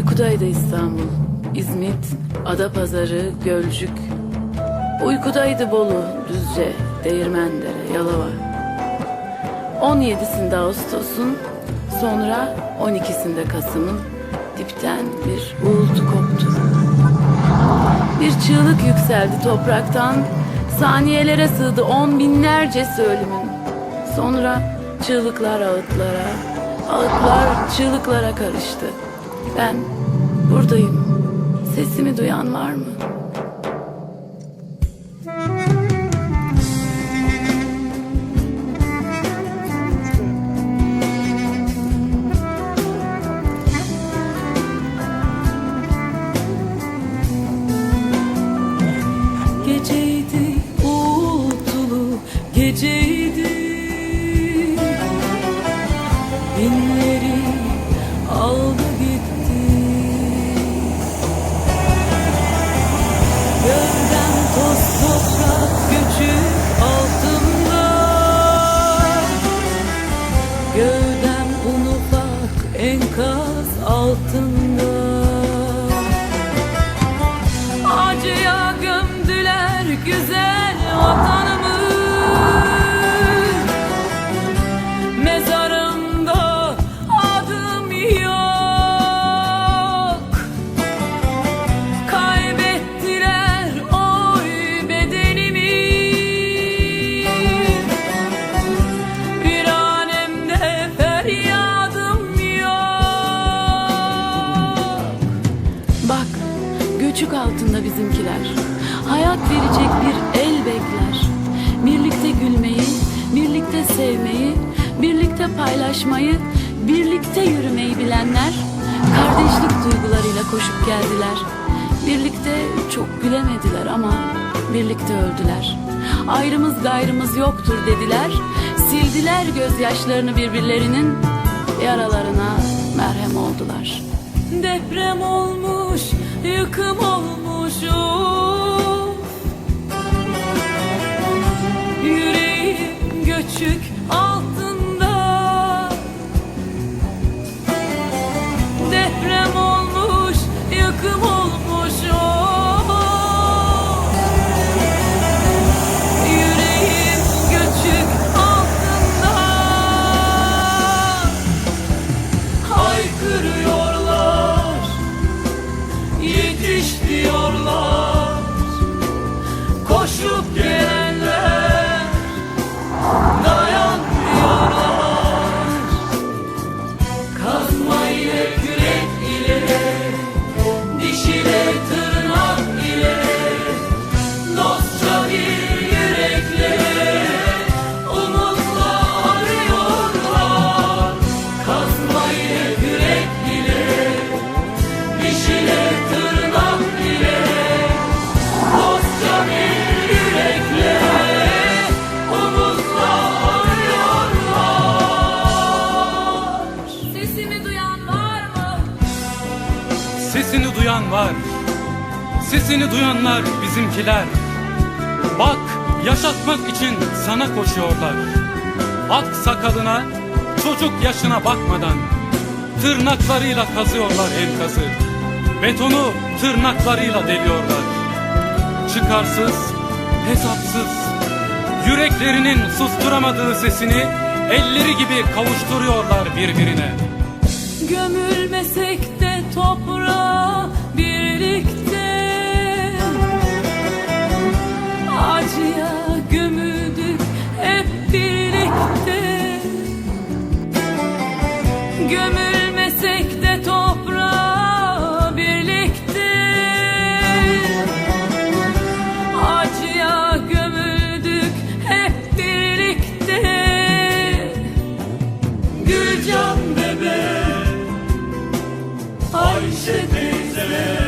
Uykudaydı İstanbul, İzmit, Adapazarı, Gölcük. Uykudaydı Bolu, Düzce, Değirmendere, Yalova. 17'sinde Ağustos'un, sonra 12'sinde Kasım'ın dipten bir uğultu koptu. Bir çığlık yükseldi topraktan, saniyelere sığdı on binlercesi ölümün. Sonra çığlıklar ağıtlara, ağıtlar çığlıklara karıştı. Ben buradayım. Sesimi duyan var mı? Geceydi uğultulu geceydi Gölden toz toprak göçük altında. Gövdem un ufak enkaz altında göçük altında bizimkiler. Hayat verecek bir el bekler. Birlikte gülmeyi, birlikte sevmeyi Birlikte paylaşmayı, birlikte yürümeyi bilenler Kardeşlik duygularıyla koşup geldiler. Birlikte çok gülemediler ama birlikte öldüler. Ayrımız gayrımız yoktur dediler. Sildiler gözyaşlarını birbirlerinin Yaralarına merhem oldular. Deprem olmuş, yıkım olmuş uf. Yüreğim göçük altında Koşup gelenler Sesini duyan var. Sesini duyanlar bizimkiler. Bak yaşatmak için sana koşuyorlar. Ak sakalına çocuk yaşına bakmadan tırnaklarıyla kazıyorlar enkazı. Betonu tırnaklarıyla deliyorlar. Çıkarsız, hesapsız, yüreklerinin susturamadığı sesini elleri gibi kavuşturuyorlar birbirine. Gömülmesek gömülmesek de toprağa birlikte. Acıya gömüldük hep birlikte. Gülcan bebe Ayşe teyze.